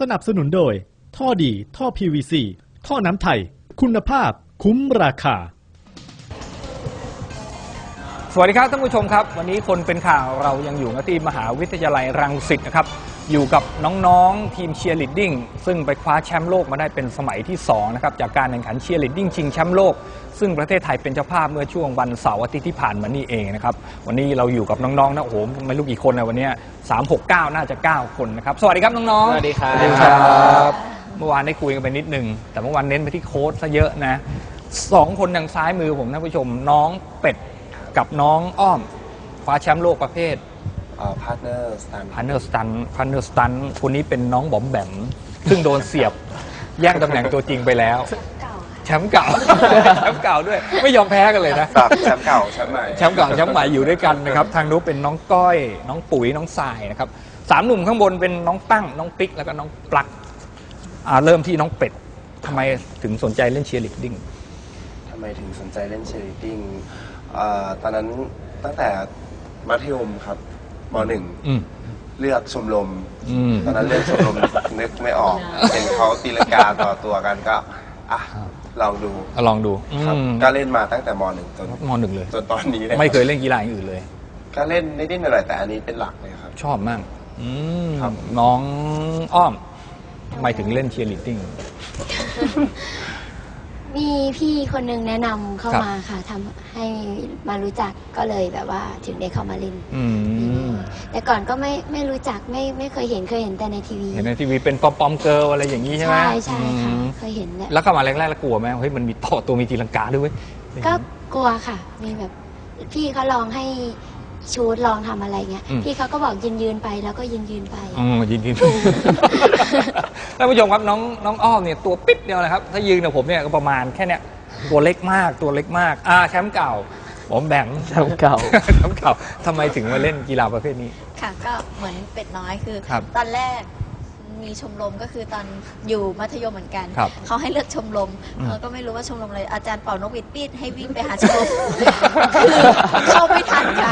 สนับสนุนโดย ท่อดี ท่อ PVC ท่อน้ำไทย คุณภาพ คุ้มราคา สวัสดีครับท่านผู้ชมครับ วันนี้คนเป็นข่าวเรายังอยู่ที่มหาวิทยาลัยรังสิตนะครับ อยู่กับน้องๆทีมเชียร์ลีดดิ้งซึ่งไปคว้าแชมป์โลกมาได้เป็นสมัยที่2นะครับจากการแข่งขันเชียร์ลีดดิ้งชิงแชมป์โลก ซึ่งประเทศไทยเป็นเจ้าภาพเมื่อช่วงวันเสาร์อาทิตย์ที่ผ่านมานี่เองนะครับวันนี้เราอยู่กับน้องๆนะโอ้โหไม่รู้กี่คนนะวันเนี้สามหกเก้าน่าจะ 9 คนนะครับสวัสดีครับน้องๆสวัสดีครับสวัสดีครับเมื่อวานได้คุยกันไปนิดนึงแต่เมื่อวานเน้นไปที่โค้ชซะเยอะนะสองคนทางซ้ายมือผมท่านผู้ชมน้องเป็ด กับน้องอ้อมคว้าแชมป์โลกประเภทพาร์ทเนอร์สตันพันเนอร์สตันพันเนอร์สตันคนนี้เป็นน้องบอมแบมซึ่งโดนเสียบแย่งตำแหน่งตัวจริงไปแล้ว แชมป์เก่า แชมป์เก่าด้วย ไม่ยอมแพ้กันเลยนะกับแชมป์เก่าแชมป์ใหม่ แชมป์เก่าแชมป์ใหม่อยู่ด้วยกันนะครับ ทางนู้นเป็นน้องก้อย น้องปุ๋ยน้องทรายนะครับสามหนุ่มข้างบนเป็นน้องตั้ง น้องปิ๊กแล้วก็น้องปลักอ่าเริ่มที่น้องเป็ดทำไมถึงสนใจเล่นเชียร์ลีดดิ้งทำไมถึงสนใจเล่นเชยร์ลีดดิ้งเอ่อ ตอนนั้นตั้งแต่มัธยมครับมหนึ่งอืม เลือกชมรมอืม ตอนนั้นเลือกชมรมนึกไม่ออก เห็นเขาตีลังกาต่อตัวกันก็อะลองดูเอาลองดูครับ อืมก็เล่นมาตั้งแต่มหนึ่งจนมหนึ่งเลย จนตอนนี้เลยไม่เคยเล่นกีฬาอย่างอื่นเลย ก็เล่นนิดๆหน่อยๆแต่อันนี้เป็นหลักเลยครับ ชอบมากอืมครับ น้องอ้อมทำไมถึงเล่นเชียร์ลีดดิ้ง มีพี่คนหนึงแนะนำเข้าครับ มาค่ะทำให้มารู้จักก็เลยแบบว่าถึงได้เข้ามาเล่นอืมแต่ก่อนก็ไม่ไม่รู้จักไม่ไม่เคยเห็นเคยเห็นแต่ในทีวี เห็นในทีวีเป็นปอมปอมเกิร์ลอะไรอย่างนี้ใช่ไหมใช่ใช่ค่ะอืมเคยเห็นแหละแล้วเข้ามาแรกๆแล้วกลัวไหมเฮ้ยมันมีต่อตัวมีตีลังกาด้วยเว้ย ก็กลัวค่ะ มีแบบพี่เขาลองให้ ชูดลองทำอะไรเงี้ยอืม พี่เขาก็บอกยืนยืนๆไปแล้วก็ยืนยืนๆไป อืมยินดีท่านผู้ชมครับน้องน้องอ้อมเนี่ยตัวปิดเดียวนะครับ ถ้ายืนกับผมเนี่ยก็ประมาณแค่เนี้ยตัวเล็กมากตัวเล็กมากอ่าแชมป์เก่าผมแบ่งแชมป์เก่า แชมป์เก่าทำไมถึงมาเล่นกีฬาประเภทนี้ ค่ะก็เหมือนเป็ดน้อยคือ ครับตอนแรก มีชมรมก็คือตอนอยู่มัธยมเหมือนกัน ครับเขาให้เลือกชมรมอืมเออก็ไม่รู้ว่าชมรมอะไรอาจารย์เป่านกหวีดปีดให้วิ่งไปหาชมรมคือเข้าไม่ทันค่ะ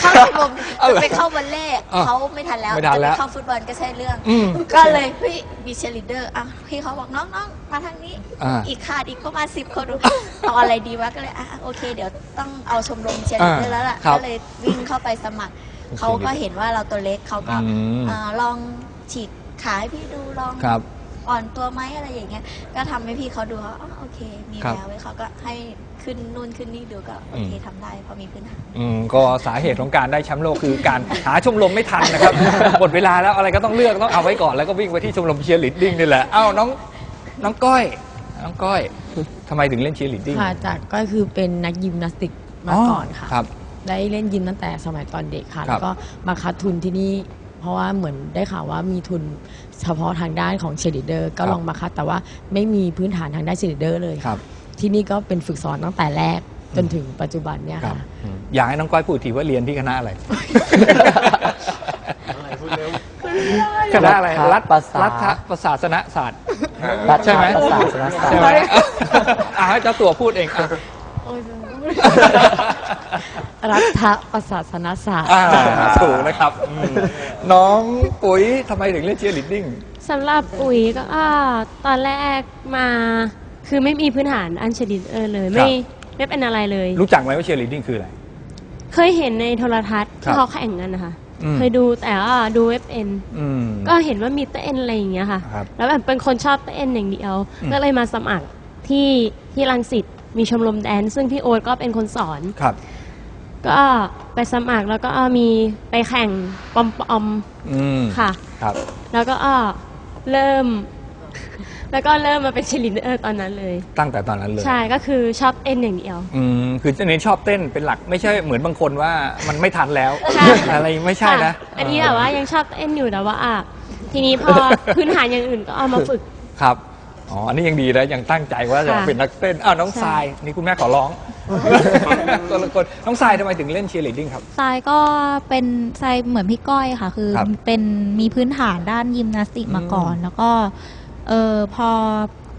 เข้าชมรมจะไปเข้าวันแรกอะเขาไม่ทันแล้วไม่ทันจะแล้ไปว เข้าฟุตบอลก็ใช่เรื่อง อืม ก็เลยเฮ้ยมีเชลิเดอร์อะพี่เขาบอกน้องๆมาทางนี้ อ่าอีกขาดอีกประมาณสิบคนเอาอะไรดีวะก็เลยอะโอเค เดี๋ยวต้องเอาชมรมเชลิเดอร์แล้วล่ะครับก็เลยวิ่งเข้าไปสมัคร เขาก็เห็นว่าเราตัวเล็กเขาก็อืม อ่าลอง ฉีกขาให้พี่ดูลองครับ อ่อนตัวไหมอะไรอย่างเงี้ย ก็ทำให้พี่เขาดูเขาอ๋อโอเค มีครับแววไว้เขาก็ให้ขึ้นนู่นขึ้นนี่ดูก็โอเคอืมทำได้เพราะมีพื้นฐาน อืมก็สาเหตุของการได้แชมป์โลกคือการ หาชมรมไม่ทันนะครับ หมดเวลาแล้วอะไรก็ต้องเลือกต้องเอาไว้ก่อนแล้วก็วิ่งไปที่ชมรมเชียร์ลีดดิ้งนี่แหละเอ้าน้องน้องก้อย น้องก้อยทำไมถึงเล่นเชียร์ลีดดิ้งค่ะจากก็คือเป็นนักยิมนาสติกมาก่อนค่ะ ครับ ได้เล่นยิมตั้งแต่สมัยตอนเด็กค่ะ ครับแล้วก็มาคัดทุนที่นี่ เพราะว่าเหมือนได้ข่าวว่ามีทุนเฉพาะทางด้านของเชลิเดอร์ก็ครับลองมาคัด แต่ว่าไม่มีพื้นฐานทางด้านเชลิเดอร์เลยครับ ที่นี่ก็เป็นฝึกสอนตั้งแต่แรกจนถึงปัจจุบันเนี่ยครับค่ะอืมอยากให้น้องก้อยพูดทีว่าเรียนที่คณะอะไรคณะอะไรรัฐประศารัฐประศาสนศาสตร์รัฐใช่ไหมประศาสนศาสตใช่ร์ไหมอ่าให้เจ้าตัวพูดเองอะ รัฐประศาสนศาสตร์อ่าถูกนะครับอืมน้องปุ๋ยทำไมถึงเล่นเชียร์ลีดดิ้ง สำหรับปุ๋ยก็อ่าตอนแรกมาคือไม่มีพื้นฐานอันเชลิดเออเลย ไม่ไม่เป็นอะไรเลย รู้จักไหมว่าเชียร์ลีดดิ้งคืออะไร เคยเห็นในโทรทัศน์ครับที่เขาแข่งกันนะคะ อืม เคยดูแต่ว่าดูเว็บเอ็นอืม ก็เห็นว่ามีเต้นอะไรอย่างเงี้ยค่ะ ครับแล้วแบบเป็นคนชอบเต้นอย่างเดียว อืม ก็เลยมาสมัครที่ที่รังสิตมีชมรมแดนซ์ซึ่งพี่โอ๊ตก็เป็นคนสอน ครับ ก็ไปสมัครแล้วก็มีไปแข่งปอมปอมอืมๆค่ะ ครับ แล้วก็อ่าเริ่ม แล้วก็เริ่มมาเป็นเชลิเดอร์ตอนนั้นเลย ตั้งแต่ตอนนั้นเลย ใช่ก็คือชอบเต้นอย่างเดียว อืมคือเจเน้นชอบเต้นเป็นหลักไม่ใช่เหมือนบางคนว่ามันไม่ทันแล้วใช่อะไรไม่ใช่นะค่อันนี้แต่ว่ายังชอบเต้นอยู่แต่ว่าอะทีนี้พอพื้นฐานอย่างอื่นก็เอามาฝึก ครับ อ๋อ อันนี้ยังดีนะยังตั้งใจว่าจะค่ะเป็นนักเต้น อ้าวน้องใช่ทราย นี่คุณแม่ขอร้อง คนละคนน้องทรายทำไมถึงเล่นเชียร์ลีดดิ้งครับ ทรายก็เป็นทรายเหมือนพี่ก้อยค่ะ คือครับเป็นมีพื้นฐานด้านยิมนาสติกมาก่อนแล้วก็เออพอ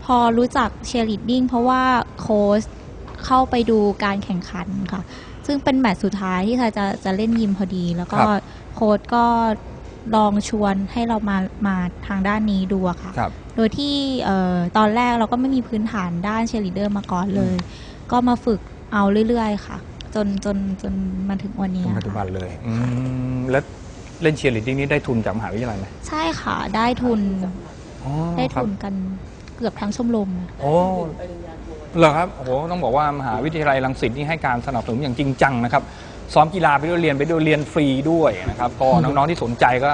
พอรู้จักเชียร์ลีดดิ้งเพราะว่าโค้ชเข้าไปดูการแข่งขันค่ะ ซึ่งเป็นแมตช์สุดท้ายที่ทรายจะจะเล่นยิมพอดี แล้วก็ครับ โค้ชก็ลองชวนให้เรามามาทางด้านนี้ดูอะค่ะ ครับ โดยที่เอ่อตอนแรกเราก็ไม่มีพื้นฐานด้านเชลิเดอร์มาก่อนเลย ก็มาฝึก เอาเรื่อยๆ ค่ะ จนจนจนมาถึงวันนี้จนค่ะปัจจุบันเลยอืมแล้วเล่นเชียร์ลีดดิ้งนี่ได้ทุนจากมหาวิทยาลัยไหมใช่ค่ะได้ทุนอ๋อได้ครับทุนกันเกือบทั้งชมรม โอ้เหรอครับโอ้โหต้องบอกว่ามหาวิทยาลัยรังสิตนี่ให้การสนับสนุนอย่างจริงจังนะครับซ้อมกีฬาไปด้วยเรียนไปด้วยเรียนฟรีด้วยนะครับก็น้องๆที่สนใจก็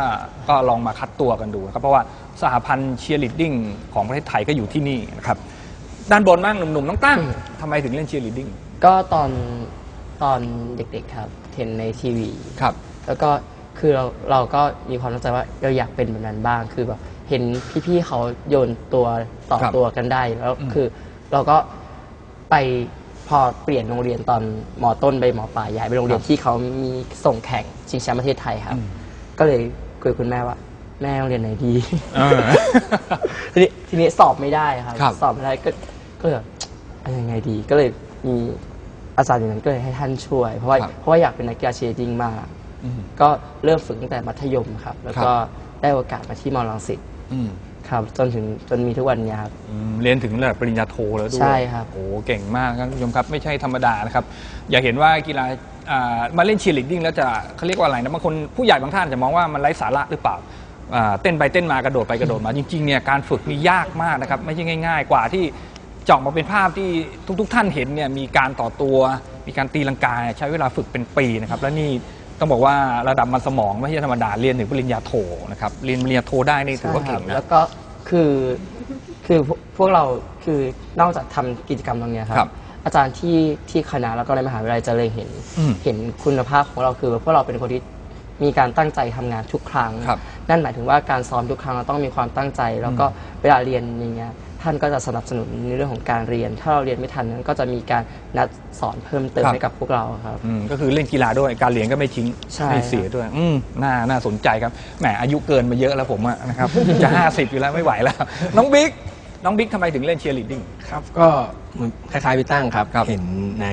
ก็ลองมาคัดตัวกันดูนะครับเพราะว่าสหพันธ์เชียร์ลีดดิ้งของประเทศไทยก็อยู่ที่นี่นะครับด้านบนบ้างหนุ่มๆน้องตั้งทำไมถึงเล่นเชียร์ลีดดิ้ง ก็ตอนตอนเด็กๆครับเห็นในทีวี ครับ แล้วก็คือเราเราก็มีความตั้งใจว่าเราอยากเป็นแบบนั้นบ้าง คือแบบเห็นพี่ๆเขาโยนตัวต่อครับตัวกันได้แล้วอืม คือเราก็ไปพอเปลี่ยนโรงเรียนตอนมอต้นไปมอปลายย้ายไปโรงเรียนที่เขามีส่งแข่งชิงแชมป์ประเทศไทยครับ ก็เลยคุยกับคุณแม่ว่า แม่โรงเรียนไหนดี เออ ทีนี้ทีนี้สอบไม่ได้ครับ ครับ สอบไม่ได้ก็ก็เลยแบบเอายังไงดีก็เลยมี อาจารย์อย่างนั้นก็เลยให้ท่านช่วย เพราะว่าครับเพราะว่าอยากเป็นนักกีฬาเชียร์จริงมาก อืมก็เริ่มฝึกตั้งแต่มัธยมครับ แล้วก็ครับ ได้โอกาสมาที่มอลังสิตอืมครับ จนถึงจนมีทุกวันนี้ครับ อืมเรียนถึงระดับปริญญาโทแล้วด้วยใช่ครับ โอ้เก่งมากครับคุณผู้ชมครับ ไม่ใช่ธรรมดานะครับ อย่าเห็นว่ากีฬาอ่ามาเล่นเชียร์ลีดดิ้งแล้วจะเขาเรียกว่าอะไรนะบางคนผู้ใหญ่บางท่านจะมองว่ามันไร้สาระหรือเปล่าอ่าเต้นไปเต้นมากระโดดไปกระโดดมาจริงๆเนี่ยการฝึกนี่ยากมากนะครับไม่ใช่ง่าย ๆ กว่าที่ จะออกมาเป็นภาพที่ทุก ๆ ท่านเห็นเนี่ยมีการต่อตัว มีการตีลังกาใช้เวลาฝึกเป็นปีนะครับ และนี่ต้องบอกว่าระดับมันสมองไม่ใช่ธรรมดาเรียนถึงปริญญาโทนะครับเรียนปริญญาโทได้นี่ถือว่าใช่คเก่รังบนะ แล้วก็คือคือพวกพวกเราคือนอกจากทำกิจกรรมตรงเนี้ยคครัรับบอาจารย์ที่ที่คณะแล้วก็ในมหาวิทยาลัยจะเลยเห็น อืมเห็นคุณภาพของเราคือพวกเราเป็นคนที่มีการตั้งใจทำงานทุกครั้ง ครับนั่นหมายถึงว่าการซ้อมทุกครั้งเราต้องมีความตั้งใจ แล้วก็เวลาเรียนอย่างเงี้ย ท่านก็จะสนับสนุนในเรื่องของการเรียน ถ้าเราเรียนไม่ทันนั้นก็จะมีการนัดสอนเพิ่มเติมครับให้กับพวกเราครับ อืมก็คือเล่นกีฬาด้วยการเรียนก็ไม่ทิ้งใช่ ไม่เสียด้วย อืมน่าน่าสนใจครับแหมอายุเกินมาเยอะแล้วผมอะนะครับ จะ 50 อยู่แล้วไม่ไหวแล้ว น้องบิ๊กน้องบิ๊กทำไมถึงเล่นเชียร์ลีดดิ้ง ครับก็เหมือนคล้ายๆพี่ตั้งครับ ครับเห็นใน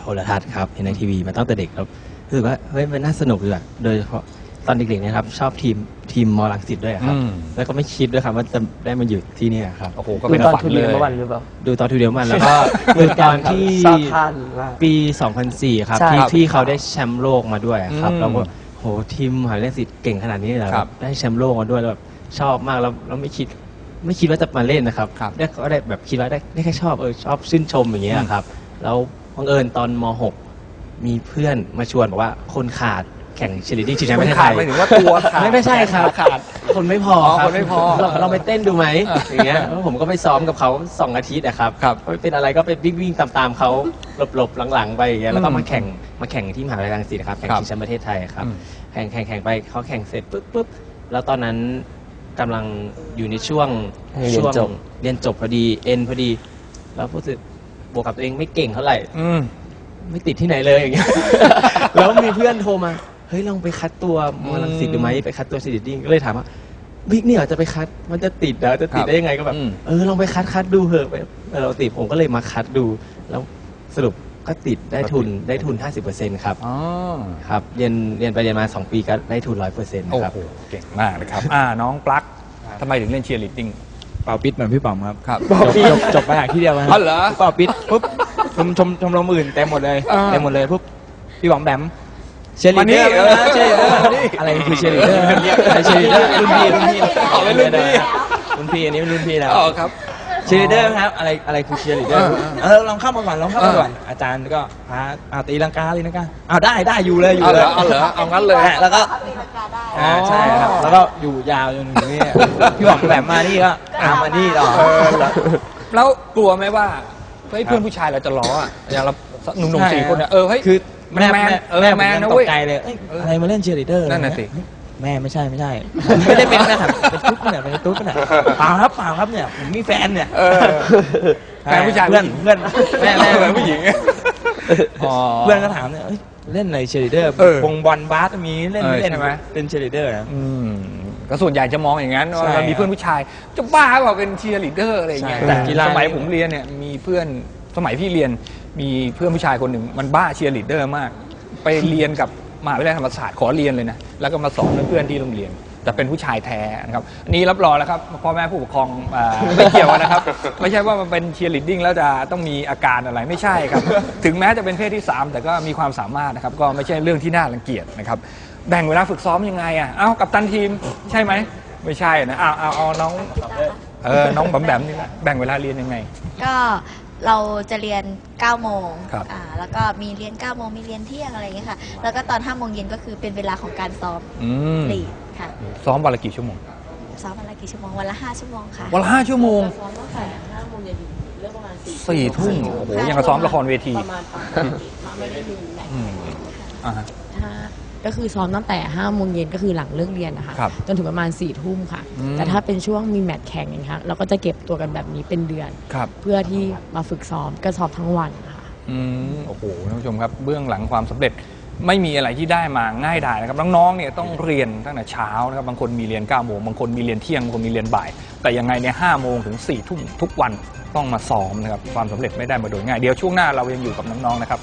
โทรทัศน์ครับเห็นในทีวีมาตั้งแต่เด็กแล้วรู้สึกว่าเฮ้ยมันน่าสนุกดีอะโดยเฉพาะ ตอนเด็กๆเนะครับ ชอบทีมทีมมอลังสิตด้วยครับ อืม แล้วก็ไม่คิดด้วยครับว่าจะได้มาอยู่ที่เนี่ยครับ โอ้โห ก็ดูเป็นตอนฝันทูเลเรียนย เมื่อวันหรือเปล่าดูตอนทูเดียวมันแล้วก็ ดูตอนที่ ชอบท่านมาก ปี 2004 ครับ ใช่ที่ครับที่เขาได้แชมป์โลกมาด้วยครับอืมแล้วก็โหทีมมหาวิทยาลัยศิษย์เก่งขนาดนี้เลยเหรอครับได้แชมป์โลกมาด้วยแล้วแบบชอบมากแล้วแล้วไม่คิดไม่คิดว่าจะมาเล่นนะครับครับได้ก็ได้แบบคิดว่าได้ได้แค่ชอบเออชอบชื่นชมอย่างเงี้ยครับแล้วบังเอิญตอนม .6 มีเพื่อนมาชวนบอกว่าคนขาด แข่งเชลิดดิ้งชิงแชมป์ประเทศขาไทดยหมายถึงว่าตัวขาดไม่ไม่ใช่ครับขาดคนไม่พออ๋อครับคนไม่พอเราเราไปเต้นดูไหมอย่างเงี้ยแล้วผมก็ไปซ้อมกับเขาสองอาทิตย์นะครับครับไม่เป็นอะไรก็ไปวิ่งวิ่งตามๆเขาหลบๆหลังๆไปอย่างเงี้ยแล้วก็อืมมาแข่งมาแข่งที่มหาวิทยาลัยรังสิตนะครับแข่งครับชิงแชมป์ประเทศไทยครับอืม แข่งแข่งแข่งไปเขาแข่งเสร็จปุ๊บปุ๊บแล้วตอนนั้นกำลังอยู่ในช่วงเรียนช่วงจบ เรียนจบพอดีเอ็นพอดี แล้วรู้สึกบวกกับตัวเองไม่เก่งเท่าไหร่ อืม ไม่ติดที่ไหนเลยอย่างเงี้ย แล้วมีเพื่อนโทรมา เฮ้ยลองไปคัดตัวมอลังสิตดูไหมไปคัดตัวสถิติก็เลยถามว่าบิ๊กเนี่ยจะไปคัดมันจะติดเหรอจะติดได้ยังไงก็แบบอืมเออลองไปคัดคัดดูเหอะไปเออเราติดผมก็เลยมาคัดดู แล้วสรุปก็ติดได้ทุนได้ทุน 50%ครับอ๋อครับเรียนเรียนไปเรียนมา 2 ปีก็ได้ทุน 100%โอ้ครับโหเก่งมากนะครับ อ่าน้องปลั๊กทำไมถึงเล่นเชียร์ลีดดิ้งเป่าปิดเหมือนพี่ป๋อมครับครับจบจบจบมาจากที่เดียวกันอ๋อเหรอเป่าปิดปุ๊บชมชมชมรมอื่นเต็มหมดเลยอ่าเต็มหมดเลยปุ๊บพี่ป๋อมแบม เชียร์ลีดเดอร์มานี่นะเชียร์ลีดเดอร์มานี่อะไรคือเชียร์ลีดเดอร์อะไรเชียร์ลีดเดอร์รุ่นพี่รุ่นพี่อ๋อเป็นรุ่นพี่รุ่นพี่อันนี้เป็นรุ่นพี่แล้วอ๋อครับเชียร์ลีดเดอร์ครับอะไรอะไรคือเชียร์ลีดเดอร์อ่าเออลองเข้ามาก่อนลองเข้ามาก่อนอาจารย์ก็พาอ่าตีลังกาตีลังกาอ้าวได้ได้อยู่เลยอยู่เอาเหเลรยอเอาเหรอเอางั้นเลยอะแล้วก็อ่าใช่ครับแล้วก็อยู่ยาวจนถึงนี่พี่ป๋อมแบมมานี่ก็ตามมานี่ต่อเออเหรอแล้วกลัวไหมว่าเฮ้ยเพื่อนผู้ชายเราจะล้ออะอย่างเราหนุ่มๆสี่คนเนี่ยเออเฮ้ยคือ แม่แมนแม่เออแม่แมนผมนะยังตเว้ยกใจเลยเอ้ยอะไรมาเล่นเชียร์ลีดเดอร์นั่นน่ะสิแม่ไม่ใช่ไม่ใช่ผมไม่ได้เป็นนะครับเป็นตุ๊ดเนี่ยเป็นตุ๊ดเนี่ยเปล่าครับเปล่าครับเนี่ยผมมีแฟนเนี่ยเออแฟนผู้ชายเพื่อนเพื่อนแม่แม่แฟนผู้หญิงอ๋อเพื่อนก็ถามเนี่ยเอ้ยเล่นอะไรเชียร์ลีดเดอร์เออวงบอลบาสมีเล่นเออไม่เล่นใช่ไหมเป็นเชียร์ลีดเดอร์นะอืมก็ส่วนใหญ่จะมองอย่างนั้นว่าใช่เรามีเพื่อนผู้ชายจะบ้าเปล่าเป็นเชียร์ลีดเดอร์อะไรอย่างเงี้ยใช่แต่กีฬาสมัยผมเรียนเนี่ยมีเพื่อน สมัยพี่เรียนมีเพื่อนผู้ชายคนหนึ่งมันบ้าเชียร์ลีดเดอร์มาก ไปเรียนกับมหาวิทยาลัยธรรมศาสตร์ขอเรียนเลยนะแล้วก็มาสอนเพื่อนๆที่โรงเรียน แต่เป็นผู้ชายแท้นะครับอันนี้รับรองแล้วครับพ่อแม่ผู้ปกครองอ่าไม่เกี่ยวนะครับ ไม่ใช่ว่ามันเป็นเชียร์ลีดดิ้งแล้วจะต้องมีอาการอะไรไม่ใช่ครับ ถึงแม้จะเป็นเพศที่ 3 แต่ก็มีความสามารถนะครับ ก็ไม่ใช่เรื่องที่น่ารังเกียจนะครับแบ่งเวลาฝึกซ้อมยังไงอะเอ้ากับตันทีมใช่ไหมไม่ใช่นะเอาเอาเอาน้องเออน้องบำแบมนี่นะแบ่งเวลาเรียนยังไง ก็ เราจะเรียน9โมงครับอ่าแล้วก็มีเรียน9โมงมีเรียนเที่ยงอะไรอย่างเงี้ยค่ะ แล้วก็ตอน5โมงเย็นก็คือเป็นเวลาของการซ้อมอืมลีดค่ะ ซ้อมวันละกี่ชั่วโมงซ้อมวันละกี่ชั่วโมงวันละ5ชั่วโมงค่ะ วันละห้าชั่วโมงซ้อมตั้งแต่ห้าโมงเย็นถึงเลิกประมาณสี่สี่ทุ่มโอ้โหยังกับซ้อมละครเวทีประมาณปกติถ้าไม่ได้มีแมตช์อืมอ่าฮะ ถ้า ก็คือซ้อมตั้งแต่ห้าโมงเย็นก็คือหลังเลิกเรียนนะคะครับจนถึงประมาณสี่ทุ่มค่ะ อืม แต่ถ้าเป็นช่วงมีแมตช์แข่งอย่างเงี้ยค่ะเราก็จะเก็บตัวกันแบบนี้เป็นเดือน ครับ เพื่อที่มาฝึกซ้อมก็ซ้อมทั้งวันค่ะ อืมโอ้โหท่านผู้ชมครับ เบื้องหลังความสำเร็จไม่มีอะไรที่ได้มาง่ายดายนะครับน้องๆเนี่ยต้องเรียนตั้งแต่เช้านะครับบางคนมีเรียน9ก้าโมงบางคนมีเรียนเที่ยงบางคนมีเรียนบ่าย แต่ยังไงเนี่ยห้าโมงถึง4ี่ทุ่มทุกวันต้องมาซ้อมนะครับความสำเร็จไม่ได้มาโดยง่ายเดี๋ยวช่วงหน้าเรายังอยู่กับน้องๆนะครับ